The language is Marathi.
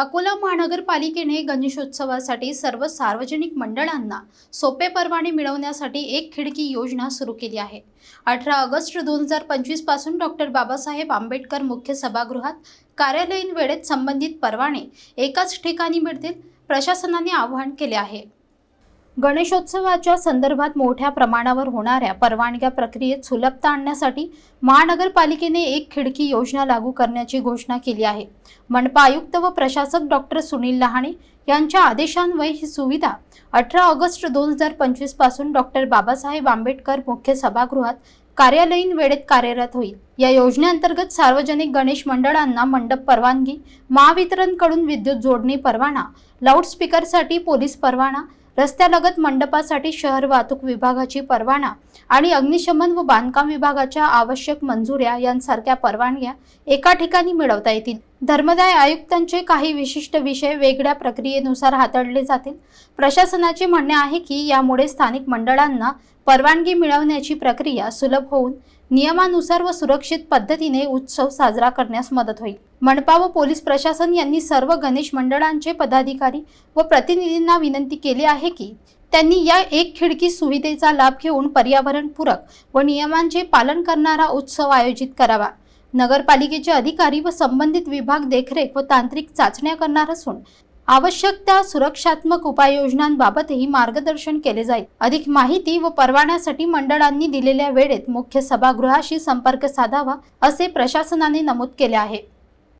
अकोला महानगरपालिकेने गणेशोत्सवासाठी सर्व सार्वजनिक मंडळांना सोपे परवाने मिळवण्यासाठी एक खिडकी योजना सुरू केली आहे. अठरा ऑगस्ट दोन हजार पंचवीसपासून डॉक्टर बाबासाहेब आंबेडकर मुख्य सभागृहात कार्यालयीन वेळेत संबंधित परवाने एकाच ठिकाणी मिळतील प्रशासनाने आवाहन केले आहे. गणेशोत्सवाच्या संदर्भात मोठ्या प्रमाणावर होणाऱ्या परवानग्या प्रक्रियेत सुलभता आणण्यासाठी महानगरपालिकेने एक खिडकी योजना लागू करण्याची घोषणा केली आहे. मनपा आयुक्त व प्रशासक डॉक्टर सुनील लहाणे यांच्या आदेशान्वये ही सुविधा अठरा ऑगस्ट दोन हजार पंचवीसपासून डॉक्टर बाबासाहेब आंबेडकर मुख्य सभागृहात कार्यालयीन वेळेत कार्यरत होईल. या योजनेअंतर्गत सार्वजनिक गणेश मंडळांना मंडप परवानगी महावितरणकडून विद्युत जोडणी परवाना लाऊडस्पीकरसाठी पोलीस परवाना रस्त्यालगत मंडपासाठी शहर वाहतूक विभागाची परवाना आणि अग्निशमन व बांधकाम विभागाच्या आवश्यक मंजुऱ्या यांसारख्या परवानग्या एका ठिकाणी मिळवता येतील. धर्मदाय आयुक्तांचे काही विशिष्ट विषय वेगळ्या प्रक्रियेनुसार हाताळले जातील. प्रशासनाचे म्हणणे आहे की यामुळे स्थानिक मंडळांना परवानगी मिळवण्याची प्रक्रिया सुलभ होऊन नियमानुसार व सुरक्षित पद्धतीने उत्सव साजरा करण्यास मदत होईल. मनपा व पोलीस प्रशासन यांनी सर्व गणेश मंडळांचे पदाधिकारी व प्रतिनिधींना विनंती केली आहे की त्यांनी या एक खिडकी सुविधेचा लाभ घेऊन पर्यावरणपूरक व नियमांचे पालन करणारा उत्सव आयोजित करावा. नगरपालिकेचे अधिकारी व संबंधित विभाग देखरेख व तांत्रिक चाचण्या करणार असून आवश्यक त्या सुरक्षात्मक उपाययोजनांबाबतही मार्गदर्शन केले जाईल. अधिक माहिती व परवान्यासाठी मंडळांनी दिलेल्या वेळेत मुख्य सभागृहाशी संपर्क साधावा असे प्रशासनाने नमूद केले आहे.